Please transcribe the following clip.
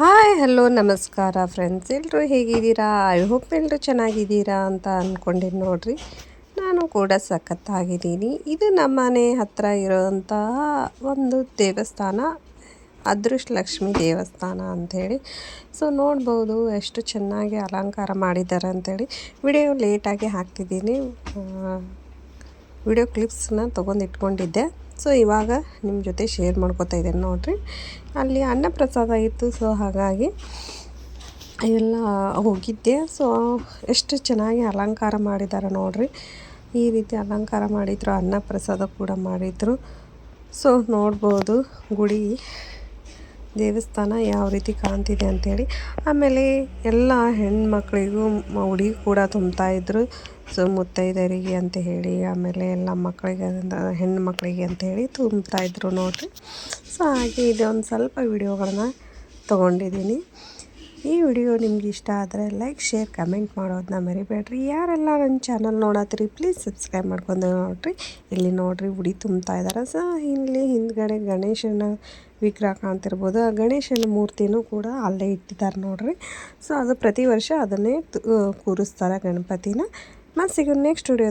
Hi, hello, ನಮಸ್ಕಾರ friends ಎಲ್ಲರೂ ಹೇಗಿದ್ದೀರಾ? ಐ ಹೋಪ್ ಎಲ್ಲರೂ ಚೆನ್ನಾಗಿದ್ದೀರಾ ಅಂತ ಅಂದ್ಕೊಂಡಿದ್ದು ನೋಡ್ರಿ. ನಾನು ಕೂಡ ಸಖತ್ತಾಗಿದ್ದೀನಿ. ಇದು ನಮ್ಮ ಮನೆ ಹತ್ತಿರ ಇರೋಂತಹ ಒಂದು ದೇವಸ್ಥಾನ ಅದೃಷ್ಟ ಲಕ್ಷ್ಮಿ ದೇವಸ್ಥಾನ ಅಂಥೇಳಿ. ಸೊ ನೋಡ್ಬೋದು ಎಷ್ಟು ಚೆನ್ನಾಗಿ ಅಲಂಕಾರ ಮಾಡಿದ್ದಾರೆ ಅಂಥೇಳಿ. ವಿಡಿಯೋ ಲೇಟಾಗಿ ಹಾಕ್ತಿದ್ದೀನಿ. ವಿಡಿಯೋ ಕ್ಲಿಪ್ಸ್ನ ತೊಗೊಂಡು ಇಟ್ಕೊಂಡಿದ್ದೆ. ಸೊ ಇವಾಗ ನಿಮ್ಮ ಜೊತೆ ಶೇರ್ ಮಾಡ್ಕೋತಾ ಇದ್ದೇನೆ ನೋಡಿರಿ. ಅಲ್ಲಿ ಅನ್ನಪ್ರಸಾದ ಇತ್ತು ಸೊ ಹಾಗಾಗಿ ಎಲ್ಲ ಹೋಗಿದ್ದೆ. ಸೊ ಎಷ್ಟು ಚೆನ್ನಾಗಿ ಅಲಂಕಾರ ಮಾಡಿದ್ದಾರೆ ನೋಡಿರಿ. ಈ ರೀತಿ ಅಲಂಕಾರ ಮಾಡಿದರು ಅನ್ನ ಪ್ರಸಾದ ಕೂಡ ಮಾಡಿದರು. ಸೊ ನೋಡ್ಬೋದು ಗುಡಿ. ದೇವಸ್ಥಾನ ಯಾವ ರೀತಿ ಕಾಣ್ತಿದೆ ಅಂಥೇಳಿ ಆಮೇಲೆ ಎಲ್ಲ ಹೆಣ್ಮಕ್ಳಿಗೂ ಉಡಿ ಕೂಡ ತುಂಬ್ತಾ ಇದ್ದರು ಸೊ ಮುತ್ತೈದೆಯರಿಗೆ ಅಂತ ಹೇಳಿ, ಆಮೇಲೆ ಎಲ್ಲ ಮಕ್ಕಳಿಗೆ ಹೆಣ್ಣು ಮಕ್ಕಳಿಗೆ ಅಂತೇಳಿ ತುಂಬ್ತಾ ಇದ್ರು ನೋಡಿರಿ. ಸೊ ಹಾಗೆ ಇದೊಂದು ಸ್ವಲ್ಪ ವಿಡಿಯೋಗಳನ್ನ ತೊಗೊಂಡಿದ್ದೀನಿ. ಈ ವಿಡಿಯೋ ನಿಮ್ಗೆ ಇಷ್ಟ ಆದರೆ ಲೈಕ್ ಶೇರ್ ಕಮೆಂಟ್ ಮಾಡೋದನ್ನ ಮರಿಬೇಡ್ರಿ. ಯಾರೆಲ್ಲ ನನ್ನ ಚಾನಲ್ ನೋಡತ್ತೀರಿ ಪ್ಲೀಸ್ ಸಬ್ಸ್ಕ್ರೈಬ್ ಮಾಡ್ಕೊಂಡು ನೋಡ್ರಿ. ಇಲ್ಲಿ ನೋಡಿರಿ ಉಡಿ ತುಂಬ್ತಾ ಇದ್ದಾರೆ ಸೊ, ಇಲ್ಲಿ ಹಿಂದ್ಗಡೆ ಗಣೇಶನ ವಿಗ್ರಹ ಕಾಣ್ತಿರ್ಬೋದು. ಆ ಗಣೇಶನ ಮೂರ್ತಿನೂ ಕೂಡ ಅಲ್ಲೇ ಇಟ್ಟಿದ್ದಾರೆ ನೋಡಿರಿ. ಸೊ, ಅದು ಪ್ರತಿ ವರ್ಷ ಅದನ್ನೇ ಕೂರಿಸ್ತಾರೆ ಗಣಪತಿನ. ಮತ್ತು ಸಿಗೋ ನೆಕ್ಸ್ಟ್ ವಿಡಿಯೋ